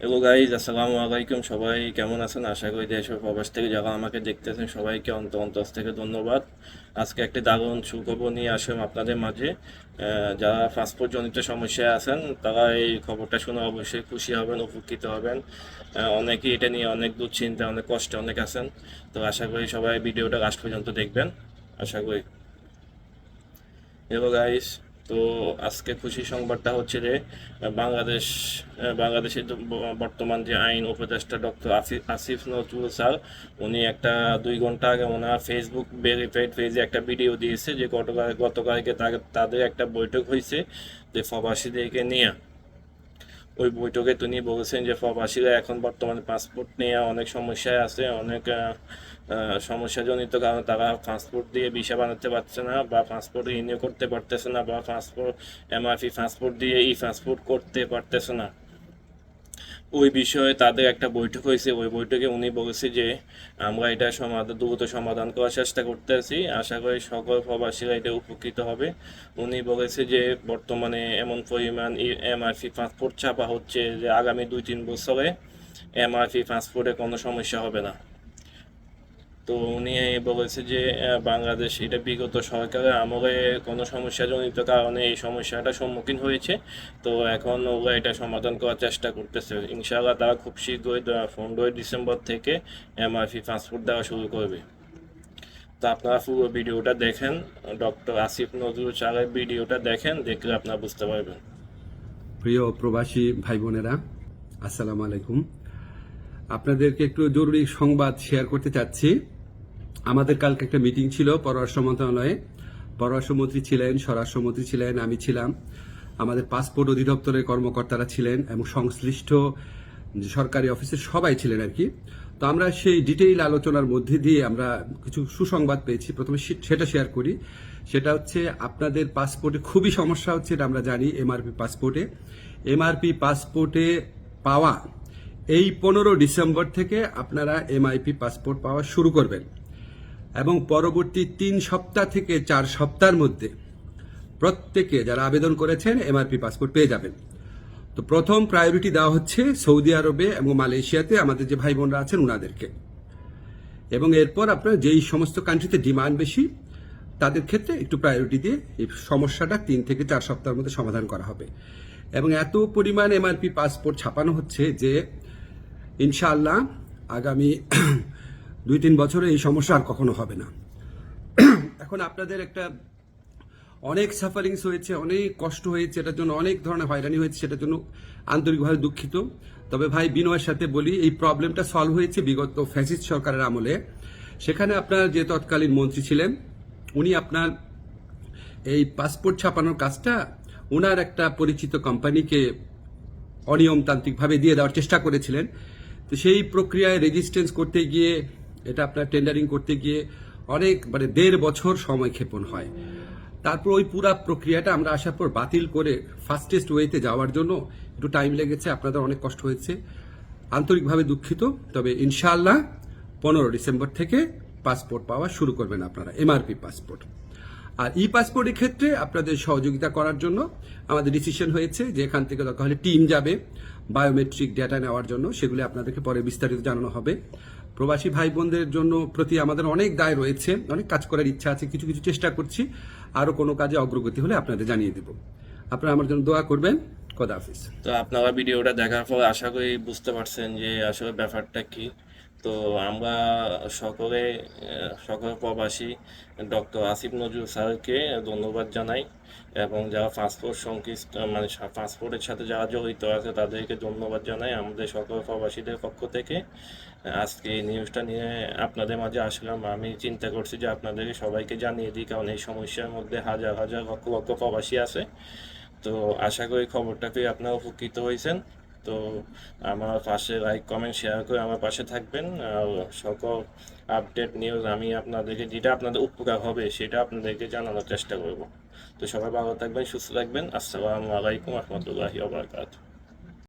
Hello guys আসসালামু আলাইকুম সবাই। কেমন আছেন? আশা করি দেশ প্রবাস থেকে যারা আমাকে দেখতেছেন, সবাইকে অন্ত অন্তর থেকে ধন্যবাদ। আজকে একটি দারুণ সুখবর নিয়ে আসলাম আপনাদের মাঝে। যারা পাসপোর্ট সমস্যায় আছেন, তারা এই খবরটা শুনে অবশ্যই খুশি হবেন, উপকৃত হবেন। অনেকেই এটা নিয়ে অনেক দুশ্চিন্তা, অনেক কষ্টে অনেক আছেন। তো আশা করি সবাই ভিডিওটা লাস্ট পর্যন্ত দেখবেন। আশা করি। হ্যালো গাইস তো আজকে খুশি সংবাদটা হচ্ছে যে, বাংলাদেশ বাংলাদেশে বাংলাদেশের বর্তমান যে আইন উপদেষ্টা ডক্টর আসিফ আসিফ নজরুল স্যার, উনি একটা দুই ঘণ্টা আগে ওনার ফেসবুক ভেরিফাইড পেজে একটা ভিডিও দিয়েছে যে গতকাল, গতকালকে তাদের একটা বৈঠক হয়েছে যে প্রবাসীদেরকে নিয়ে। ওই বৈঠকে তিনি বলেছেন যে প্রবাসীরা এখন বর্তমানে পাসপোর্ট নিয়ে অনেক সমস্যায় আছে, অনেক সমস্যাজনিত কারণে তারা পাসপোর্ট দিয়ে ভিসা বানাতে পারছে না বা পাসপোর্ট রিনিউ করতে পারতেছে না বা পাসপোর্ট এমআরপি পাসপোর্ট দিয়ে ই পাসপোর্ট করতে পারতেছে না। ওই বিষয়ে তাদের একটা বৈঠক হয়েছে। ওই বৈঠকে উনি বলেছে যে, আমরা এটা সমাধান দ্রুত সমাধান করার চেষ্টা করতে আছি। আশা করি সকল প্রবাসীরা এটা উপকৃত হবে। উনি বলেছে যে, বর্তমানে এমন পরিমাণ এমআরপি পাসপোর্ট ছাপা হচ্ছে যে, আগামী দুই তিন বছরে এমআরপি পাসপোর্টে কোনো সমস্যা হবে না। তো উনি বলেছে যে বাংলাদেশ এটা বিগত সরকারের আমলে কোনো সমস্যাজনিত কারণে এই সমস্যাটা সম্মুখীন হয়েছে। তো এখন ওরা এটা সমাধান করার চেষ্টা করতেছে। ইনশাআল্লাহ তারা খুব শীঘ্রই পনেরোই ডিসেম্বর থেকে এমআরপি পাসপোর্ট দেওয়া শুরু করবে। তো আপনারা পুরো ভিডিওটা দেখেন, ডক্টর আসিফ নজরুল স্যারের ভিডিওটা দেখেন, দেখলে আপনারা বুঝতে পারবেন। প্রিয় প্রবাসী ভাই বোনেরা আসসালামু আলাইকুম। আপনাদেরকে একটু জরুরি সংবাদ শেয়ার করতে চাচ্ছি। আমাদের কালকে একটা মিটিং ছিল পররাষ্ট্র মন্ত্রণালয়ে। পররাষ্ট্রমন্ত্রী ছিলেন, স্বরাষ্ট্রমন্ত্রী ছিলেন, আমি ছিলাম। আমাদের পাসপোর্ট অধিদপ্তরের কর্মকর্তারা ছিলেন এবং সংশ্লিষ্ট সরকারি অফিসের সবাই ছিলেন আর কি। তো আমরা সেই ডিটেইল আলোচনার মধ্যে দিয়ে আমরা কিছু সুসংবাদ পেয়েছি। প্রথমে সেটা শেয়ার করি। সেটা হচ্ছে আপনাদের পাসপোর্টে খুবই সমস্যা হচ্ছে এটা আমরা জানি এমআরপি পাসপোর্টে। এমআরপি পাসপোর্টে পাওয়া, এই পনেরো ডিসেম্বর থেকে আপনারা এমআইপি পাসপোর্ট পাওয়া শুরু করবেন। এবং পরবর্তী তিন সপ্তাহ থেকে চার সপ্তাহের মধ্যে প্রত্যেকে যারা আবেদন করেছেন এমআরপি পাসপোর্ট পেয়ে যাবেন। তো প্রথম প্রায়োরিটি দেওয়া হচ্ছে সৌদি আরবে এবং মালয়েশিয়াতে আমাদের যে ভাই বোনরা আছেন উনাদেরকে। এবং এরপর আপনার যেই সমস্ত কান্ট্রিতে ডিমান্ড বেশি, তাদের ক্ষেত্রে একটু প্রায়োরিটি দিয়ে এই সমস্যাটা তিন থেকে চার সপ্তাহের মধ্যে সমাধান করা হবে। এবং এত পরিমাণ এমআরপি পাসপোর্ট ছাপানো হচ্ছে যে ইনশাআল্লাহ আগামী দুই তিন বছরে এই সমস্যা আর কখনো হবে না। এখন আপনাদের একটা অনেক সাফারিংস হয়েছে, অনেক কষ্ট হয়েছে, এটার জন্য অনেক ধরনের হয়রানি হয়েছে, সেটার জন্য আন্তরিকভাবে দুঃখিত। তবে ভাই বিনয়ের সাথে বলি, এই প্রবলেমটা সলভ হয়েছে বিগত ফ্যাসিস্ট সরকারের আমলে। সেখানে আপনার যে তৎকালীন মন্ত্রী ছিলেন, উনি আপনার এই পাসপোর্ট ছাপানোর কাজটা ওনার একটা পরিচিত কোম্পানিকে অনিয়মতান্ত্রিকভাবে দিয়ে দেওয়ার চেষ্টা করেছিলেন। তো সেই প্রক্রিয়ায় রেজিস্ট্যান্স করতে গিয়ে এটা আপনার টেন্ডারিং করতে গিয়ে অনেক মানে দেড় বছর সময় ক্ষেপণ হয়। তারপর ওই পুরো প্রক্রিয়াটা আমরা আসার পর বাতিল করে ফাস্টেস্ট ওয়েতে যাওয়ার জন্য একটু টাইম লেগেছে, আপনাদের অনেক কষ্ট হয়েছে। আন্তরিকভাবে দুঃখিত, তবে ইনশাল্লাহ পনেরো ডিসেম্বর থেকে পাসপোর্ট পাওয়া শুরু করবেন আপনারা এমআরপি পাসপোর্ট আর ই পাসপোর্টের ক্ষেত্রে আপনাদের সহযোগিতা করার জন্য আমাদের ডিসিশন হয়েছে যে এখান থেকে দরকার হলে টিম যাবে বায়োমেট্রিক ডেটা নেওয়ার জন্য। সেগুলি আপনাদেরকে পরে বিস্তারিত জানানো হবে। প্রবাসী ভাই বোনদের জন্য প্রতি আমাদের অনেক দায় রয়েছে, অনেক কাজ করার ইচ্ছা আছে, কিছু কিছু চেষ্টা করছি আরও কোনো কাজে অগ্রগতি হলে আপনাদের জানিয়ে দেব। আপনারা আমার জন্য দোয়া করবেন। কদাফিস তো আপনারা ভিডিওটা দেখার পর আশা করি বুঝতে পারছেন যে আসলে ব্যাপারটা কি। তো আমরা সকলে, সকল প্রবাসী ডক্টর আসিফ নজরুল স্যারকে ধন্যবাদ জানাই এবং যারা পাসপোর্ট সংশ্লিষ্ট মানে পাসপোর্টের সাথে যারা জড়িত আছে তাদেরকে ধন্যবাদ জানাই। আমাদের সকল প্রবাসীদের পক্ষ থেকে আজকে এই নিউজটা নিয়ে আপনাদের মাঝে আসলাম। আমি চিন্তা করছি যে আপনাদেরকে সবাইকে জানিয়ে দিই, কারণ এই সমস্যার মধ্যে হাজার হাজার লক্ষ লক্ষ প্রবাসী আছে। তো আশা করি খবরটা পেয়ে আপনারা উপকৃত হয়েছেন। তো আমার পাশে লাইক কমেন্ট শেয়ার করে আমার পাশে থাকবেন। আর সকল আপডেট নিউজ আমি আপনাদেরকে, যেটা আপনাদের উপকার হবে, সেটা আপনাদেরকে জানানোর চেষ্টা করব। তো সবাই ভালো থাকবেন, সুস্থ থাকবেন। আসসালামু আলাইকুম রহমতুল্লাহি ওবরাকাতুহ